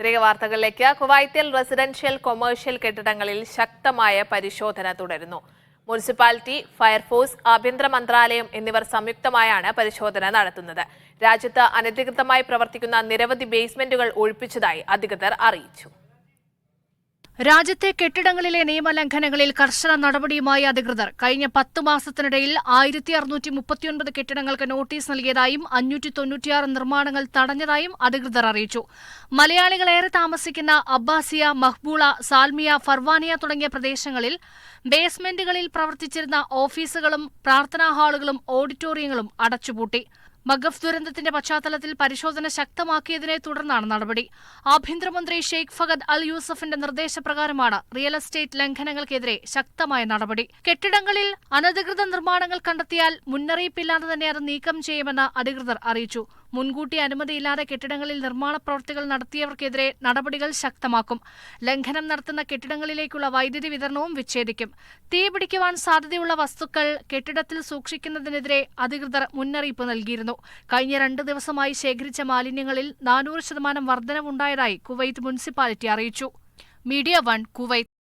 തിരികെ വാർത്തകളിലേക്ക്. കുവൈത്തിൽ റെസിഡൻഷ്യൽ കൊമേഴ്ഷ്യൽ കെട്ടിടങ്ങളിൽ ശക്തമായ പരിശോധന തുടരുന്നു. മുനിസിപ്പാലിറ്റി ഫയർഫോഴ്സ് ആഭ്യന്തര മന്ത്രാലയം എന്നിവർ സംയുക്തമായാണ് പരിശോധന നടത്തുന്നത്. രാജ്യത്ത് അനധികൃതമായി പ്രവർത്തിക്കുന്ന നിരവധി ബേസ്മെന്റുകൾ ഒഴിപ്പിച്ചതായി അധികൃതർ അറിയിച്ചു. രാജ്യത്തെ കെട്ടിടങ്ങളിലെ നിയമലംഘനങ്ങളിൽ കർശന നടപടിയുമായി അധികൃതർ. കഴിഞ്ഞ പത്ത് മാസത്തിനിടയിൽ ആയിരത്തി അറുന്നൂറ്റി മുപ്പത്തിയൊൻപത് കെട്ടിടങ്ങൾക്ക് നോട്ടീസ് നൽകിയതായും അഞ്ഞൂറ്റി തൊണ്ണൂറ്റിയാറ് നിർമ്മാണങ്ങൾ തടഞ്ഞതായും അധികൃതർ അറിയിച്ചു. മലയാളികളേറെ താമസിക്കുന്ന അബ്ബാസിയ മഹ്ബൂള സാൽമിയ ഫർവാനിയ തുടങ്ങിയ പ്രദേശങ്ങളിൽ ബേസ്മെന്റുകളിൽ പ്രവർത്തിച്ചിരുന്ന ഓഫീസുകളും പ്രാർത്ഥനാ ഹാളുകളും ഓഡിറ്റോറിയങ്ങളും അടച്ചുപൂട്ടി. മഗഫ് ദുരന്തത്തിന്റെ പശ്ചാത്തലത്തിൽ പരിശോധന ശക്തമാക്കിയതിനെ തുടർന്നാണ് നടപടി. ആഭ്യന്തരമന്ത്രി ഷെയ്ഖ് ഫഗദ് അൽ യൂസഫിന്റെ നിർദ്ദേശപ്രകാരമാണ് റിയൽ എസ്റ്റേറ്റ് ലംഘനങ്ങൾക്കെതിരെ ശക്തമായ നടപടി. കെട്ടിടങ്ങളിൽ അനധികൃത നിർമ്മാണങ്ങൾ കണ്ടെത്തിയാൽ മുന്നറിയിപ്പില്ലാതെ തന്നെ അത് നീക്കം ചെയ്യുമെന്ന് അധികൃതർ അറിയിച്ചു. മുൻകൂട്ടി അനുമതിയില്ലാതെ കെട്ടിടങ്ങളിൽ നിർമ്മാണ പ്രവൃത്തികൾ നടത്തിയവർക്കെതിരെ നടപടികൾ ശക്തമാക്കും. ലംഘനം നടത്തുന്ന കെട്ടിടങ്ങളിലേക്കുള്ള വൈദ്യുതി വിതരണവും വിച്ഛേദിക്കും. തീപിടിക്കുവാൻ സാധ്യതയുള്ള വസ്തുക്കൾ കെട്ടിടത്തിൽ സൂക്ഷിക്കുന്നതിനെതിരെ അധികൃതർ മുന്നറിയിപ്പ് നൽകിയിരുന്നു. കഴിഞ്ഞ രണ്ട് ദിവസമായി ശേഖരിച്ച മാലിന്യങ്ങളിൽ നാനൂറ് ശതമാനം വർധനവുണ്ടായതായി കുവൈത്ത് മുനിസിപ്പാലിറ്റി അറിയിച്ചു. Media one Kuwait